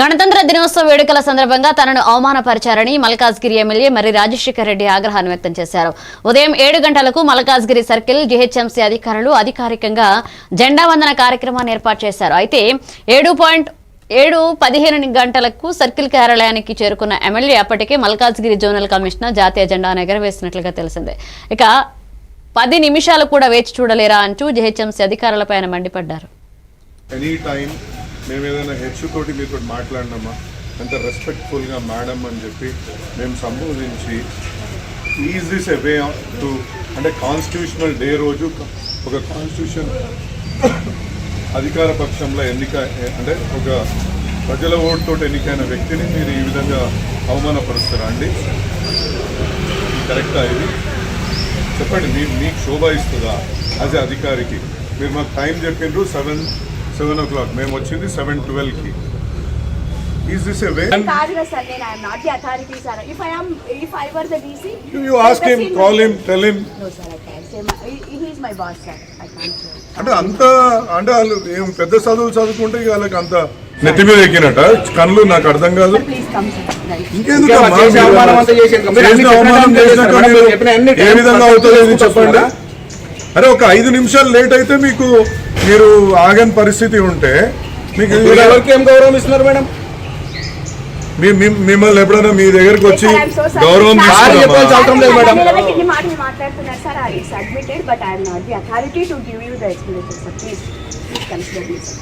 గణతంత్ర దినోత్సవ వేడుకల సందర్భంగా తనను అవమానపరిచారని మల్కాజ్గిరి ఎమ్మెల్యే మరి రాజశేఖర్ రెడ్డి ఆగ్రహాన్ని వ్యక్తం చేశారు. ఉదయం ఏడు గంటలకు మల్కాజ్గిరి సర్కిల్ జీహెచ్ఎంసీ అధికారులు అధికారికంగా జెండా వందన కార్యక్రమాన్ని ఏర్పాటు చేశారు. అయితే ఏడు పాయింట్ ఏడు పదిహేను గంటలకు సర్కిల్ కార్యాలయానికి చేరుకున్న ఎమ్మెల్యే అప్పటికే మల్కాజ్గిరి జోనల్ కమిషనర్ జాతీయ జెండాను ఎగరవేసినట్లుగా తెలిసిందే. ఇక పది నిమిషాలు కూడా వేచి చూడలేరా అంటూ జీహెచ్ఎంసీ అధికారులపై ఆయన మండిపడ్డారు. మేము ఏదైనా హెచ్చుతోటి మీతో మాట్లాడినామా? అంత రెస్పెక్ట్ఫుల్గా మేడం అని చెప్పి మేము సంబోధించి is this a way to అంటే కాన్స్టిట్యూషనల్ డే రోజు ఒక కాన్స్టిట్యూషన్ అధికార పక్షంలో ఎన్నిక అంటే ఒక ప్రజల ఓటుతో ఎన్నికైన వ్యక్తిని మీరు ఈ విధంగా అవమానపరుస్తారా అండి? కరెక్టా ఇది? చెప్పండి మీ మీకు శోభ ఇస్తుందా? యాజ్ అధికారికి. మీరు మాకు టైం చెప్పిండ్రు సెవెన్ సెవెన్ ఓ క్లాక్. మేము వచ్చింది సెవెన్ ట్వెల్వ్కి. ఈజ్ దిస్ ఎ వే కాదుగా సార్ నేను I'm not the authority sir if I am if I were the DC you sir I can't అంటే అంత అంటే వాళ్ళు ఏం పెద్ద చదువులు చదువుకుంటే ఇక వాళ్ళకి అంత నెత్తి మీద ఎక్కినట్ట? కళ్ళు నాకు అర్థం కాదు. ఇంకెందుకు అమ్మా? చేసే అవమానం అంతా చేసిండ్రు. మీరు అన్ని చేసిన అవమానం చెప్పిన చేసినాక టైం మీరు చెప్పిన అన్ని ఏ విధంగా అవుతుందో ఇది చెప్పండి? అరే ఒక ఐదు నిమిషాలు లేట్ అయితే మీకు మీరు ఆగని పరిస్థితి ఉంటే మీకు ఎవరికి ఏం గౌరవం ఇస్తున్నారు మేడం? మిమ్మల్ని ఎప్పుడైనా మీ దగ్గరికి వచ్చి గౌరవం చెప్పాల్సిన? అవసరం లేదు మేడం. నిలబెట్టి మాటలు మాట్లాడుతున్నారు. Sir it's admitted but I'm not the authority to give you the explanation sir please please consider me sir